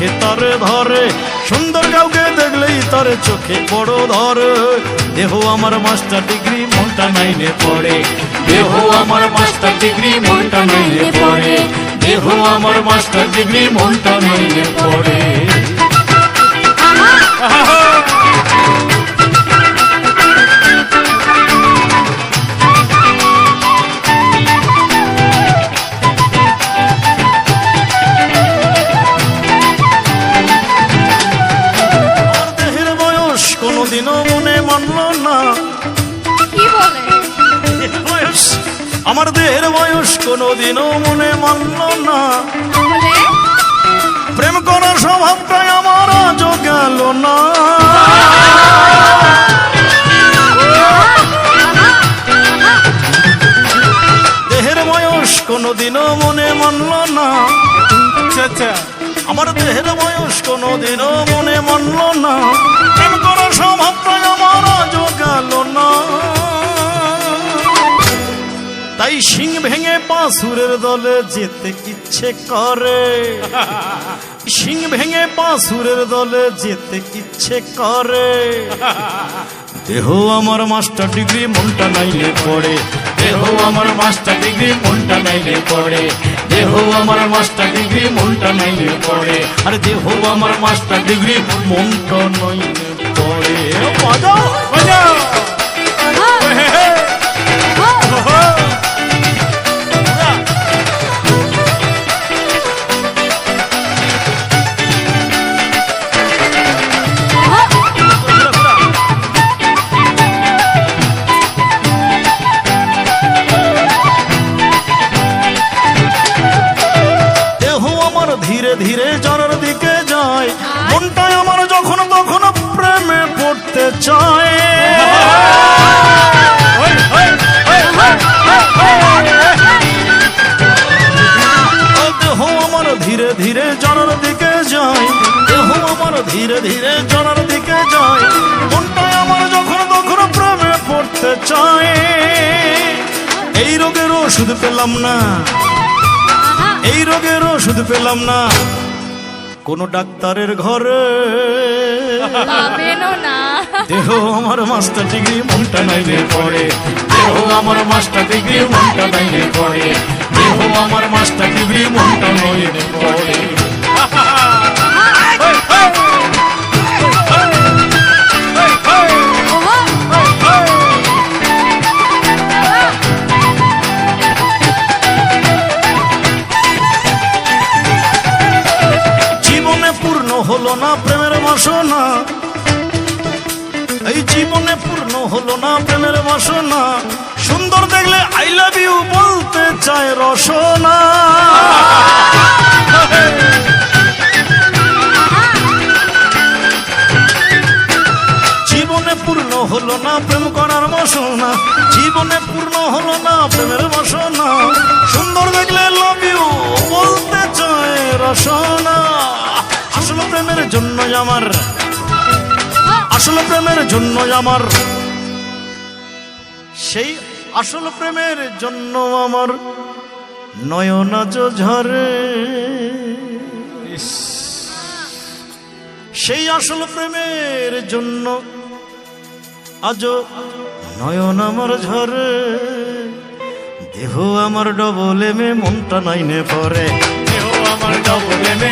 চোখে তার ধরে সুন্দর কাউকে দেখলেই তার চোখে বড় ধরে। দেহ আমার মাস্টার ডিগ্রি, মনটা নাইনে পড়ে। দেহ আমার মাস্টার ডিগ্রি, মনটা নাইনে পড়ে। দেহ আমার মাস্টার ডিগ্রি, মনটা নাইনে পড়ে। কোনোদিনও মনে মানল না। কি বলে? বয়স আমার দেহের বয়স কোনোদিনও মনে মানল না। প্রেম করার স্বভাবটাই আমার আজও গেল না। দেহের বয়স কোনোদিনও মনে মানল না। আমার দেহের বয়স কোনোদিনও মনে মানল না। প্রেম করার শিং ভেঙে পাঁচুরের দলে যেতে ইচ্ছে করে। শিং ভেঙে পাঁচুরের দলে যেতে ইচ্ছে করে। দেহ আমার মাস্টার ডিগ্রি মনটা নাইলে পড়ে। দেহ আমার মাস্টার ডিগ্রি মনটা নাইলে পড়ে। দেহ আমার মাস্টার ডিগ্রি মনটা নাইলে পড়ে। আরে দেহ আমার মাস্টার ডিগ্রি মনটা নাইলে পড়ে। ধীরে জনের দিকে যায়। মনটাই আমার যখন তখন প্রেমে পড়তে চায়। দেহ আমার ধীরে ধীরে জনের দিকে যায়। দেহ আমার ধীরে ধীরে জনের দিকে যায়। মনটাই আমার যখন তখন প্রেমে পড়তে চায়। এই রোগের ওষুধ পেলাম না। এই রোগের ওষুধ পেলাম না। কোনো ডাক্তারের ঘরে। না। দেহ আমার মাস্টার ডিগ্রি মনটা নাইলে পড়ে। দেহ আমার মাস্টার ডিগ্রি মনটা নাইলে পড়ে। দেহ আমার মাস্টার ডিগ্রি মনটা নাইলে পড়ে। হলো না প্রেমের বাসনা। এই জীবনে পূর্ণ হলো না প্রেমের বাসনা। সুন্দর দেখলে আই লাভ ইউ বলতে চায় রসনা। জীবনে পূর্ণ হলো না প্রেম করার বাসনা। জীবনে পূর্ণ হলো না প্রেমের বাসনা। সুন্দর দেখলে লাভ ইউ বলতে চায় রসনা। জন্য আমার। আসল প্রেমের জন্য আমার। সেই আসল প্রেমের জন্য আমার নয়নাজ ঝরে সেই আসল প্রেমের জন্য আজ নয়ন আমার ঝরে। দেহ আমার ডবল এমে মনটা নাইনে পরে দেহ আমার ডবল এমে